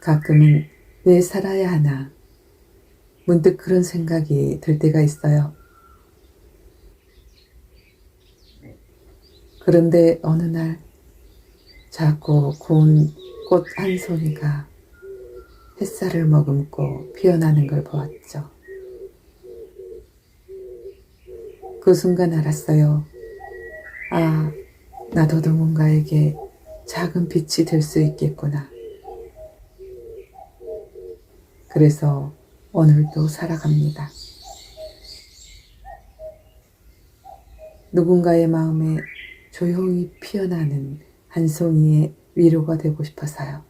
가끔은 왜 살아야 하나 문득 그런 생각이 들 때가 있어요. 그런데 어느 날 작고 고운 꽃 한 송이가 햇살을 머금고 피어나는 걸 보았죠. 그 순간 알았어요. 아, 나도 누군가에게 작은 빛이 될 수 있겠구나. 그래서 오늘도 살아갑니다. 누군가의 마음에 조용히 피어나는 한 송이의 위로가 되고 싶어서요.